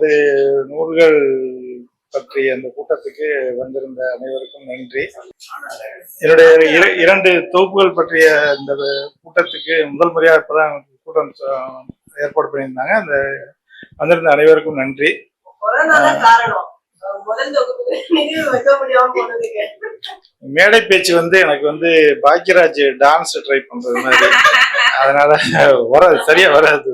ஐம்பது நூல்கள் பற்றிய அந்த கூட்டத்துக்கு வந்திருந்த அனைவருக்கும் நன்றி. என்னுடைய இர- இரண்டு தொகுப்புகள் பற்றிய இந்த கூட்டத்துக்கு முதல் முறையாக இப்பதான் கூட்டம் ஏற்பாடு பண்ணியிருந்தாங்க. அந்த வந்திருந்த அனைவருக்கும் நன்றி. மேடை பேச்சு வந்து எனக்கு வந்து பாக்யராஜ் டான்ஸ் ட்ரை பண்றது மாதிரி. அதனால வராது சரியா வராது.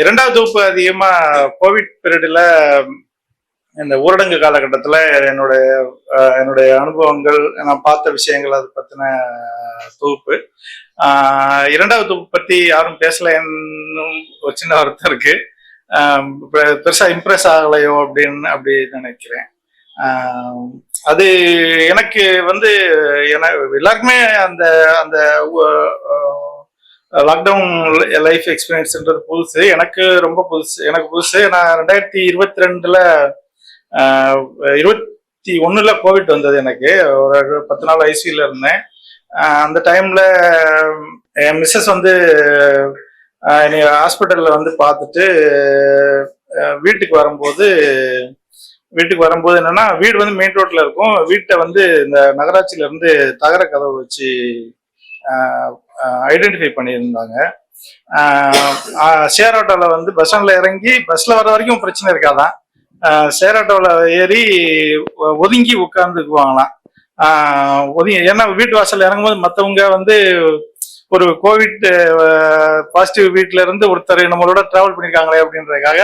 இரண்டாவது தொகுப்பு அதிகமா கோவிட் பீரியட்ல இந்த ஊரடங்கு காலகட்டத்துல என்னுடைய என்னுடைய அனுபவங்கள் நான் பார்த்த விஷயங்கள் அது பத்தின தொகுப்பு. இரண்டாவது தொகுப்பு பத்தி யாரும் பேசலைன்னு ஒரு சின்ன வருத்தம் இருக்கு. பெருசா இம்ப்ரெஸ் ஆகலையோ அப்படின்னு அப்படி நினைக்கிறேன். அது எனக்கு வந்து என எல்லாருக்குமே அந்த அந்த லாக்டவுன் லைஃப் எக்ஸ்பீரியன்ஸ்ன்றது புதுசு. எனக்கு ரொம்ப புதுசு. எனக்கு புதுசு. நான் ரெண்டாயிரத்தி இருபத்தி ரெண்டுல இருபத்தி ஒண்ணுல கோவிட் வந்தது எனக்கு. ஒரு பத்து நாள் ஐசியூல இருந்தேன். அந்த டைம்ல என் மிஸ்ஸஸ் வந்து என்னை ஹாஸ்பிட்டலில் வந்து பார்த்துட்டு வீட்டுக்கு வரும்போது வீட்டுக்கு வரும்போது என்னன்னா வீடு வந்து மெயின் ரோட்ல இருக்கும். வீட்டை வந்து இந்த நகராட்சியில இருந்து தகர கதவு வச்சு ஐடென்டிஃபை பண்ணியிருந்தாங்க. ஷேர் ஆட்டோவில் வந்து பஸ் ஸ்டாண்டில் இறங்கி பஸ்ஸில் வர வரைக்கும் பிரச்சனை இருக்காதான் ஷேர் ஆட்டோவில் ஏறி ஒ- ஒதுங்கி உட்காந்துக்குவாங்களாம் ஒதுங்கி ஏன்னா வீட்டு வாசல் இறங்கும்போது மற்றவங்க வந்து ஒரு கோவிட் பாசிட்டிவ் வீட்டில இருந்து ஒருத்தர் நம்மளோட டிராவல் பண்ணிருக்காங்களே அப்படின்றதுக்காக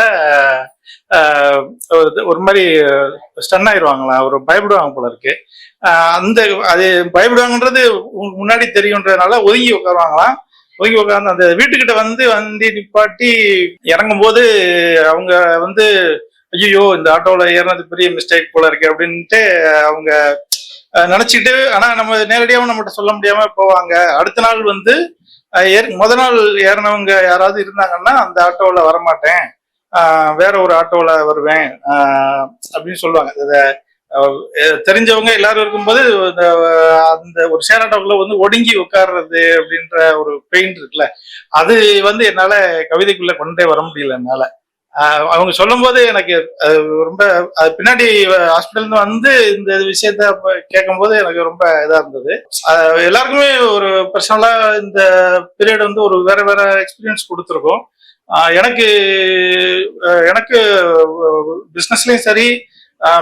ஒரு- ஒரு மாதிரி ஸ்டன் ஆயிடுவாங்களா அவர் பயப்படுவாங்க போல இருக்கு. அந்த அது பயப்படுவாங்கன்றது முன்னாடி தெரியுன்றதுனால ஒதுங்கி உட்காருவாங்களாம். ஒதுங்கி உட்கார்ந்து அந்த வீட்டுக்கிட்ட வந்து வந்து நிப்பாட்டி இறங்கும் போது அவங்க வந்து ஐயோ இந்த ஆட்டோவில் ஏறினது பெரிய மிஸ்டேக் போல இருக்கு அப்படின்ட்டு அவங்க நினைச்சிட்டு ஆனா நம்ம நேரடியாகவும் நம்மகிட்ட சொல்ல முடியாம போவாங்க. அடுத்த நாள் வந்து முத நாள் ஏறினவங்க யாராவது இருந்தாங்கன்னா அந்த ஆட்டோவில் வரமாட்டேன். வேற ஒரு ஆட்டோவில் வருவேன். அப்படின்னு சொல்லுவாங்க. தெரிஞ்சவங்க எல்லாரும் இருக்கும்போது அந்த ஒரு ஷேர் ஆட்டோக்குள்ள வந்து ஒடுங்கி உட்கார்றது அப்படின்ற ஒரு பெயின் இருக்குல்ல அது வந்து என்னால கவிதைக்குள்ள கொண்டே வர முடியல என்னால. அவங்க சொல்லும் போது எனக்கு அது ரொம்ப அது பின்னாடி ஹாஸ்பிட்டல் வந்து இந்த விஷயத்த கேட்கும் போது எனக்கு ரொம்ப இதா இருந்தது. எல்லாருக்குமே ஒரு பர்சனலா இந்த பீரியட் வந்து ஒரு வேற வேற எக்ஸ்பீரியன்ஸ் கொடுத்துருக்கோம். எனக்கு எனக்கு பிஸ்னஸ்லயும் சரி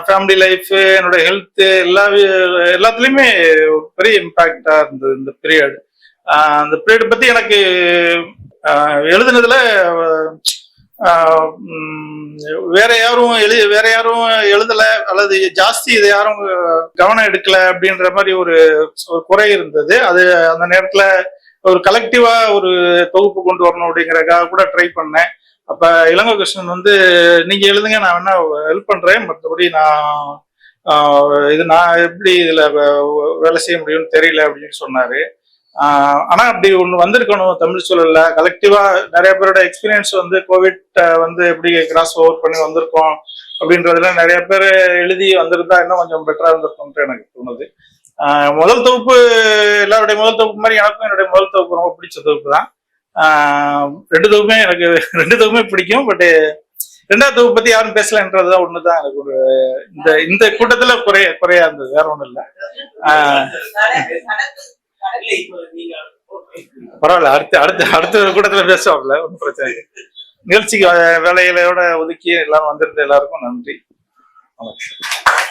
ஃபேமிலி லைஃப் என்னோட ஹெல்த் எல்லா எல்லாத்துலேயுமே எல்லாத்துலயுமே ஒரு பெரிய இம்பாக்டா இருந்தது இந்த பீரியட் அந்த பீரியட் பத்தி எனக்கு எழுதுனதுல வேற யாரும் எழு வேற யாரும் எழுதல அல்லது ஜாஸ்தி இதை யாரும் கவனம் எடுக்கல அப்படின்ற மாதிரி ஒரு குறை இருந்தது. அது அந்த நேரத்துல ஒரு கலெக்டிவா ஒரு தொகுப்பு கொண்டு வரணும் அப்படிங்கறதுக்காக கூட ட்ரை பண்ணேன். அப்ப இளங்கோ கிருஷ்ணன் வந்து நீங்க எழுதுங்க நான் வேணா ஹெல்ப் பண்றேன். மற்றபடி நான் இது நான் எப்படி இதுல வே- வேலை செய்ய முடியும்னு தெரியல அப்படின்னு சொன்னாரு. ஆனா அப்படி ஒண்ணு வந்திருக்கணும் தமிழ் சூழல்ல. கலெக்டிவா நிறைய பேரோட எக்ஸ்பீரியன்ஸ் வந்து கோவிட் வந்து எப்படி கிராஸ் ஓவர் பண்ணி வந்திருக்கோம் அப்படின்றதுல நிறைய பேர் எழுதி வந்திருந்தா இன்னும் கொஞ்சம் பெட்டரா இருந்திருக்கும்ட்டு எனக்கு தோணுது. முதல் தொகுப்பு எல்லாருடைய முதல் தொகுப்பு மாதிரி எனக்கும் என்னுடைய முதல் தொகுப்பு ரொம்ப பிடிச்ச தொகுப்பு தான். ரெண்டு தொகுப்புமே எனக்கு ரெண்டு தொகுப்புமே பிடிக்கும் பட் ரெண்டாவது தொகுப்பு பத்தி யாரும் பேசலன்றதுதான் ஒண்ணுதான். எனக்கு ஒரு இந்த இந்த கூட்டத்துல குறைய குறையா இருந்தது. வேற ஒண்ணும் இல்லை. பரவாயில்ல அடுத்து அடுத்து அடுத்த கூட்டத்துல பேசுவாப்ல ஒன்றும் பிரச்சனை இல்லை. நிகழ்ச்சிக்கு வேலைகளோட ஒதுக்கி எல்லாரும் வந்திருந்த எல்லாருக்கும் நன்றி. வணக்கம்.